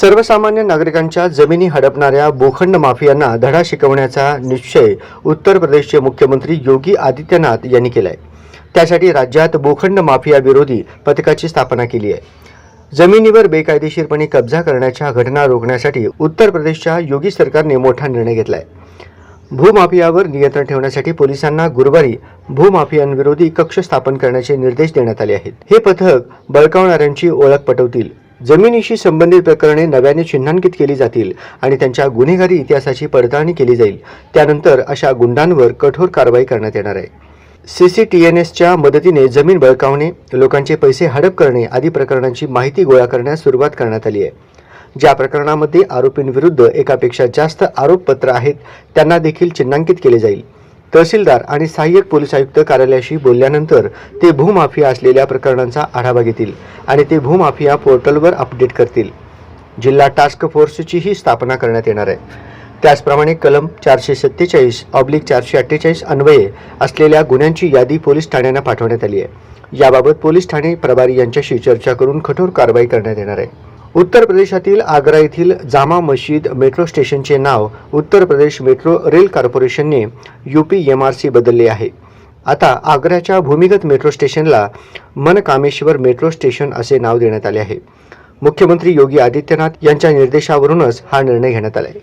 सर्वसामान्य नागरिकांच्या जमिनी हडपणाऱ्या भूखंड माफियांना धडा शिकवण्याचा निश्चय उत्तर प्रदेशचे मुख्यमंत्री योगी आदित्यनाथ यांनी केलाय. त्यासाठी राज्यात भूखंड माफिया विरोधी पथकाची स्थापना केली आहे. जमिनीवर बेकायदेशीरपणे कब्जा करण्याच्या घटना रोखण्यासाठी उत्तर प्रदेशच्या योगी सरकारने मोठा निर्णय घेतलाय. भूमाफियावर नियंत्रण ठेवण्यासाठी पोलिसांना गुरुवारी भूमाफियांविरोधी कक्ष स्थापन करण्याचे निर्देश देण्यात आले आहेत. हे पथक बळकावणाऱ्यांची ओळख पटवतील. जमिनीशी संबंधित प्रकरणे नव्याने चिन्हांकित केली जातील आणि त्यांच्या गुन्हेगारी इतिहासाची पडताळणी केली जाईल. त्यानंतर अशा गुंडांवर कठोर कारवाई करण्यात येणार आहे. सी सी टी एन एसच्या मदतीने जमीन बळकावणे लोकांचे पैसे हडप करणे आदी प्रकरणांची माहिती गोळा करण्यास सुरुवात करण्यात आली आहे. ज्या प्रकरणामध्ये आरोपींविरुद्ध एकापेक्षा जास्त आरोपपत्र आहेत त्यांना देखील चिन्हांकित केले जाईल. तहसीलदार आणि सहाय्यक पोलीस आयुक्त कार्यालयाशी बोलल्यानंतर ते भूमाफिया असलेल्या प्रकरणांचा आढावा घेतील आणि ते भूमाफिया पोर्टलवर अपडेट करतील. जिल्हा टास्क फोर्सचीही स्थापना करण्यात येणार आहे. त्याचप्रमाणे कलम चारशे सत्तेचाळीस ऑब्लिक चारशे अठ्ठेचाळीस अन्वये असलेल्या गुन्ह्यांची यादी पोलीस ठाण्यांना पाठवण्यात आली आहे. याबाबत पोलीस ठाणे प्रभारी यांच्याशी चर्चा करून कठोर कारवाई करण्यात येणार आहे. उत्तर प्रदेशातील आग्रा येथील जामा मशीद मेट्रो स्टेशनचे नाव Uttar Pradesh metro rail कॉर्पोरेशनने U P M R C बदलले आहे. आता आग्र्याच्या भूमिगत मेट्रो स्टेशनला मनकामेश्वर मेट्रो स्टेशन असे नाव देण्यात आले आहे. मुख्यमंत्री योगी आदित्यनाथ यांच्या निर्देशावरूनच हा निर्णय घेण्यात आला आहे.